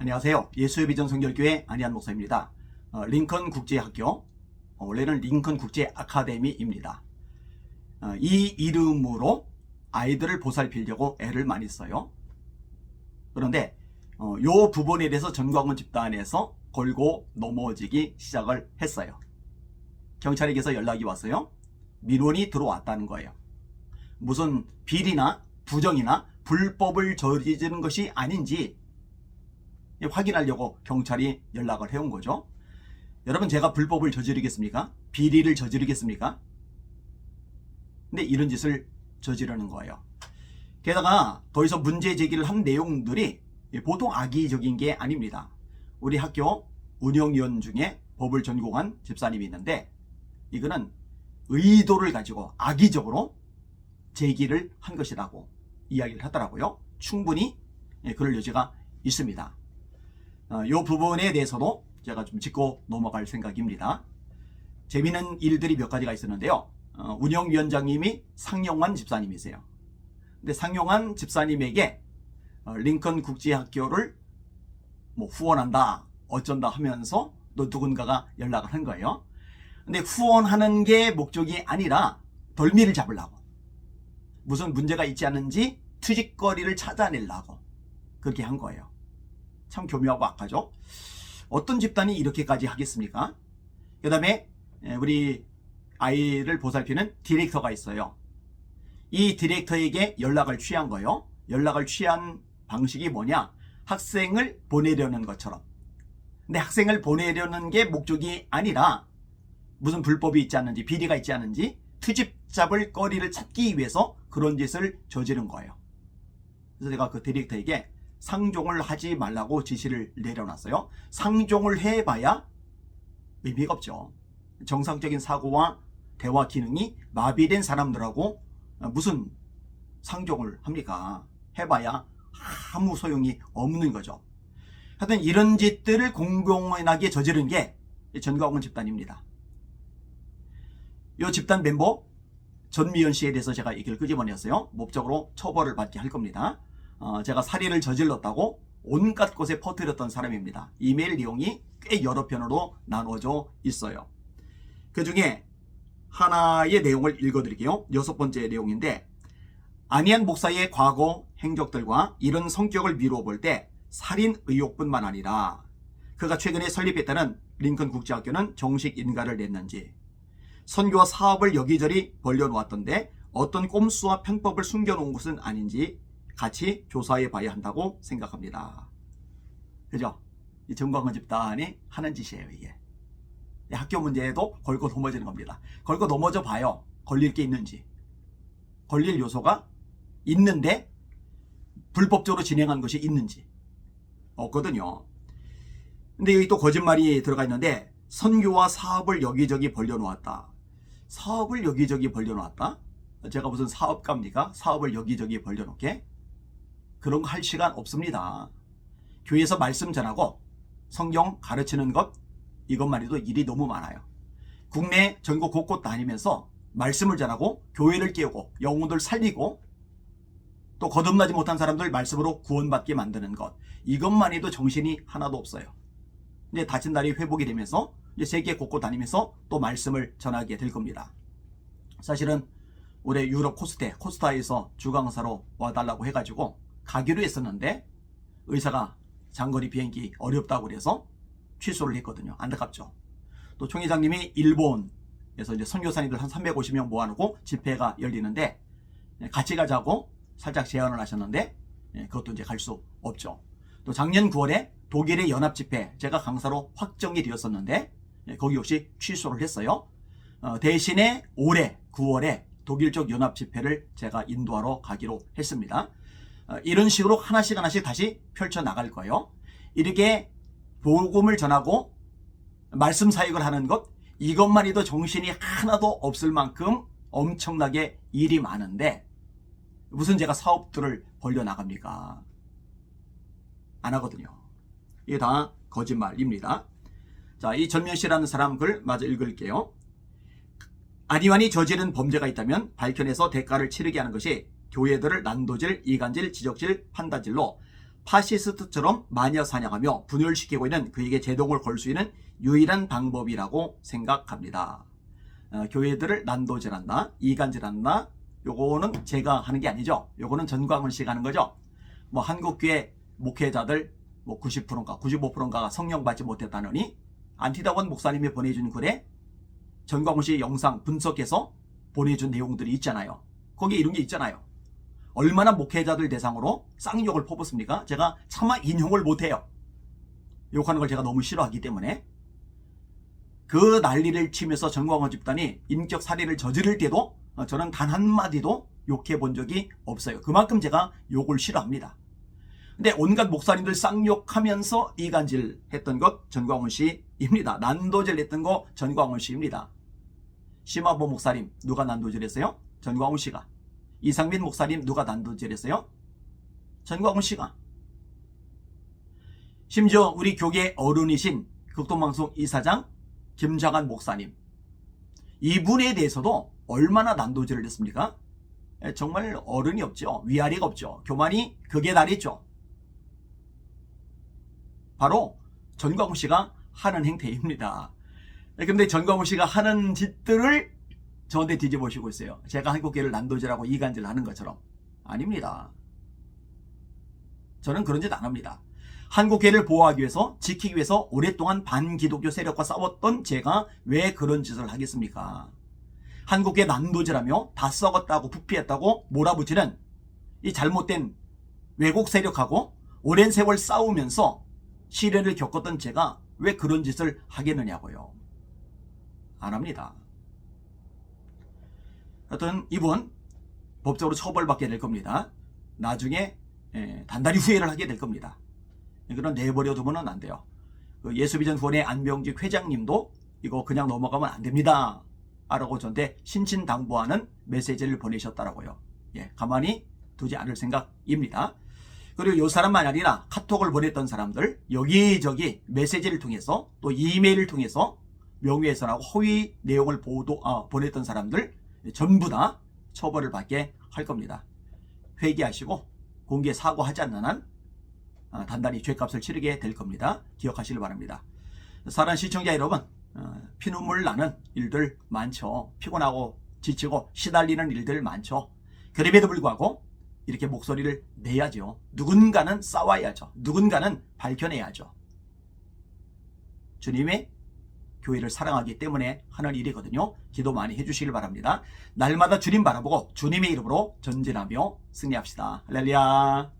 안녕하세요. 예수의 비전 성결교회 안희한 목사입니다. 어, 링컨 국제학교, 어, 원래는 링컨 국제 아카데미입니다. 어, 이 이름으로 아이들을 보살피려고 애를 많이 써요. 그런데 어, 요 부분에 대해서 전광훈 집단에서 걸고 넘어지기 시작을 했어요. 경찰에게서 연락이 왔어요. 민원이 들어왔다는 거예요. 무슨 비리나 부정이나 불법을 저지르는 것이 아닌지 확인하려고 경찰이 연락을 해온 거죠. 여러분 제가 불법을 저지르겠습니까? 비리를 저지르겠습니까? 근데 이런 짓을 저지르는 거예요. 게다가 더 이상 문제 제기를 한 내용들이 보통 악의적인 게 아닙니다. 우리 학교 운영위원 중에 법을 전공한 집사님이 있는데 이거는 의도를 가지고 악의적으로 제기를 한 것이라고 이야기를 하더라고요. 충분히 예, 그럴 여지가 있습니다. 어, 이 부분에 대해서도 제가 좀 짚고 넘어갈 생각입니다. 재미있는 일들이 몇 가지가 있었는데요. 어, 운영위원장님이 상용환 집사님이세요. 근데 상용환 집사님에게 어, 링컨 국제학교를 뭐 후원한다, 어쩐다 하면서 또 누군가가 연락을 한 거예요. 근데 후원하는 게 목적이 아니라 덜미를 잡으려고. 무슨 문제가 있지 않은지 투짓거리를 찾아내려고 그렇게 한 거예요. 참 교묘하고 악하죠. 어떤 집단이 이렇게까지 하겠습니까? 그 다음에 우리 아이를 보살피는 디렉터가 있어요. 이 디렉터에게 연락을 취한 거예요. 연락을 취한 방식이 뭐냐? 학생을 보내려는 것처럼. 근데 학생을 보내려는 게 목적이 아니라 무슨 불법이 있지 않은지 비리가 있지 않은지 트집 잡을 거리를 찾기 위해서 그런 짓을 저지른 거예요. 그래서 제가 그 디렉터에게 상종을 하지 말라고 지시를 내려놨어요. 상종을 해봐야 의미가 없죠. 정상적인 사고와 대화 기능이 마비된 사람들하고 무슨 상종을 합니까? 해봐야 아무 소용이 없는 거죠. 하여튼 이런 짓들을 공공연하게 저지른 게 전광훈 집단입니다. 이 집단 멤버 전미연 씨에 대해서 제가 얘기를 끄집어냈어요. 법적으로 처벌을 받게 할 겁니다. 어, 제가 살인을 저질렀다고 온갖 곳에 퍼뜨렸던 사람입니다. 이메일 내용이 꽤 여러 편으로 나누어져 있어요. 그 중에 하나의 내용을 읽어드릴게요. 여섯 번째 내용인데 안희한 목사의 과거 행적들과 이런 성격을 미루어 볼 때 살인 의혹뿐만 아니라 그가 최근에 설립했다는 링컨 국제학교는 정식 인가를 냈는지 선교와 사업을 여기저리 벌려놓았던데 어떤 꼼수와 편법을 숨겨놓은 것은 아닌지 같이 조사해 봐야 한다고 생각합니다. 그죠? 이 정광훈 집단이 하는 짓이에요, 이게. 이 학교 문제에도 걸고 넘어지는 겁니다. 걸고 넘어져 봐요. 걸릴 게 있는지. 걸릴 요소가 있는데 불법적으로 진행한 것이 있는지. 없거든요. 근데 여기 또 거짓말이 들어가 있는데 선교와 사업을 여기저기 벌려놓았다. 사업을 여기저기 벌려놓았다? 제가 무슨 사업가입니까? 사업을 여기저기 벌려놓게? 그런 거 할 시간 없습니다. 교회에서 말씀 전하고 성경 가르치는 것 이것만 해도 일이 너무 많아요. 국내 전국 곳곳 다니면서 말씀을 전하고 교회를 깨우고 영혼들 살리고 또 거듭나지 못한 사람들 말씀으로 구원받게 만드는 것 이것만 해도 정신이 하나도 없어요. 이제 다친 다리 회복이 되면서 이제 세계 곳곳 다니면서 또 말씀을 전하게 될 겁니다. 사실은 올해 유럽 코스테 코스타에서 주강사로 와달라고 해가지고 가기로 했었는데 의사가 장거리 비행기 어렵다고 그래서 취소를 했거든요. 안타깝죠. 또 총회장님이 일본에서 이제 선교사님들 한 350명 모아놓고 집회가 열리는데 같이 가자고 살짝 제안을 하셨는데 예, 그것도 이제 갈 수 없죠. 또 작년 9월에 독일의 연합 집회 제가 강사로 확정이 되었었는데 예, 거기 역시 취소를 했어요. 어, 대신에 올해 9월에 독일 쪽 연합 집회를 제가 인도하러 가기로 했습니다. 어, 이런 식으로 하나씩 하나씩 다시 펼쳐 나갈 거예요. 이렇게 복음을 전하고 말씀 사역을 하는 것 이것만 해도 정신이 하나도 없을 만큼 엄청나게 일이 많은데 무슨 제가 사업들을 벌려 나갑니까? 안 하거든요. 이게 다 거짓말입니다. 자, 이 전면 씨라는 사람 글 마저 읽을게요. 아니완이 저지른 범죄가 있다면 밝혀내서 대가를 치르게 하는 것이 교회들을 난도질, 이간질, 지적질, 판단질로 파시스트처럼 마녀 사냥하며 분열시키고 있는 그에게 제동을 걸 수 있는 유일한 방법이라고 생각합니다. 어, 교회들을 난도질한다, 이간질한다, 요거는 제가 하는 게 아니죠. 요거는 전광훈 씨가 하는 거죠. 뭐 한국교회 목회자들 뭐 90%인가 95%인가가 성령 받지 못했다느니 안티다원 목사님이 보내준 글에 전광훈 씨 영상 분석해서 보내준 내용들이 있잖아요. 거기에 이런 게 있잖아요. 얼마나 목회자들 대상으로 쌍욕을 퍼붓습니까? 제가 차마 인용을 못해요. 욕하는 걸 제가 너무 싫어하기 때문에 그 난리를 치면서 전광훈 집단이 인격 살해를 저지를 때도 어, 저는 단 한마디도 욕해 본 적이 없어요. 그만큼 제가 욕을 싫어합니다. 근데 온갖 목사님들 쌍욕하면서 이간질 했던 것 전광훈 씨입니다. 난도질 했던 거 전광훈 씨입니다. 심화보 목사님 누가 난도질 했어요? 전광훈 씨가. 이상민 목사님 누가 난도질 했어요? 전광훈 씨가. 심지어 우리 교계 어른이신 극동방송 이사장 김장한 목사님. 이분에 대해서도 얼마나 난도질을 했습니까? 에, 정말 어른이 없죠. 위아래가 없죠. 교만이 극에 달했죠. 바로 전광훈 씨가 하는 행태입니다. 근데 전광훈 씨가 하는 짓들을 저한테 뒤집어시고 있어요. 제가 한국계를 난도질하고 이간질 하는 것처럼. 아닙니다. 저는 그런 짓 안 합니다. 한국계를 보호하기 위해서, 지키기 위해서 오랫동안 반기독교 세력과 싸웠던 제가 왜 그런 짓을 하겠습니까? 한국계 난도질하며 다 썩었다고 부피했다고 몰아붙이는 이 잘못된 외국 세력하고 오랜 세월 싸우면서 시련을 겪었던 제가 왜 그런 짓을 하겠느냐고요. 안 합니다. 하여튼 이분 법적으로 처벌받게 될 겁니다. 나중에 예, 단단히 후회를 하게 될 겁니다. 그런 내버려 두면은 안 돼요. 그 예수비전 후원의 안병직 회장님도 이거 그냥 넘어가면 안 됩니다. 라고 저한테 신신당부하는 메시지를 보내셨더라고요. 예, 가만히 두지 않을 생각입니다. 그리고 이 사람만 아니라 카톡을 보냈던 사람들 여기저기 메시지를 통해서 또 이메일을 통해서 명예훼손하고 허위 내용을 보도 아, 보냈던 사람들 전부 다 처벌을 받게 할 겁니다. 회개하시고 공개 사과하지 않는 한 아, 단단히 죄값을 치르게 될 겁니다. 기억하시길 바랍니다. 사랑 시청자 여러분, 어, 피눈물 나는 일들 많죠. 피곤하고 지치고 시달리는 일들 많죠. 그럼에도 불구하고 이렇게 목소리를 내야죠. 누군가는 싸워야죠. 누군가는 밝혀내야죠. 주님의 교회를 사랑하기 때문에 하는 일이거든요. 기도 많이 해주시길 바랍니다. 날마다 주님 바라보고 주님의 이름으로 전진하며 승리합시다. 할렐루야.